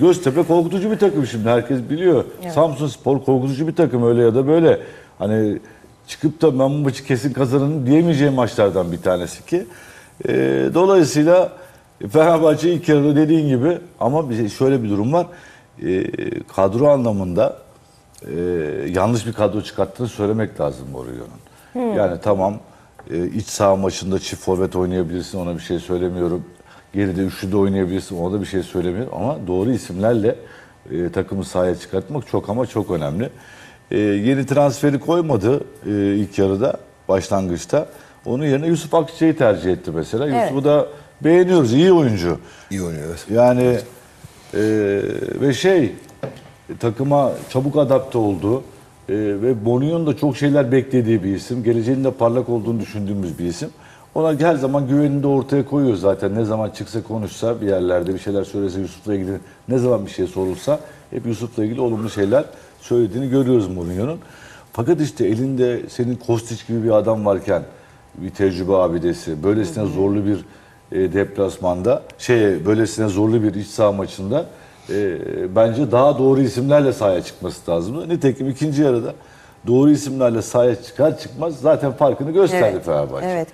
Göztepe korkutucu bir takım şimdi herkes biliyor. Samsun Spor korkutucu bir takım öyle ya da böyle. Hani çıkıp da ben bu maçı kesin kazanırım diyemeyeceğim maçlardan bir tanesi ki. Ee, dolayısıyla Fenerbahçe ilk yarıda dediğin gibi ama bir- şöyle bir durum var. Ee, kadro anlamında e, yanlış bir kadro çıkarttığını söylemek lazım Mourinho'nun. Yani tamam e, iç saha maçında çift forvet oynayabilirsin ona bir şey söylemiyorum. Geride üçlü de oynayabilirsin ona da bir şey söylemiyorum. Ama doğru isimlerle e, takımı sahaya çıkartmak çok ama çok önemli. E, yeni transferi koymadı e, ilk yarıda başlangıçta. Onun yerine Yusuf Akçay'ı tercih etti mesela. Evet. Yusuf'u da beğeniyoruz iyi oyuncu. İyi oynuyor. evet. Yani e, ve şey takıma çabuk adapte oldu. E, ve Bonio'nun da çok şeyler beklediği bir isim. Geleceğinin de parlak olduğunu düşündüğümüz bir isim. Ona her zaman güvenini de ortaya koyuyor zaten. Ne zaman çıksa konuşsa bir yerlerde bir şeyler söylese Yusuf'la ilgili ne zaman bir şey sorulsa hep Yusuf'la ilgili olumlu şeyler söylediğini görüyoruz Mourinho'nun. Fakat işte elinde senin Kostić gibi bir adam varken bir tecrübe abidesi, böylesine zorlu bir e, deplasmanda, şey böylesine zorlu bir iç saha maçında e, bence daha doğru isimlerle sahaya çıkması lazım. Nitekim ikinci yarıda doğru isimlerle sahaya çıkar çıkmaz zaten farkını gösterdi Evet, Fenerbahçe. evet.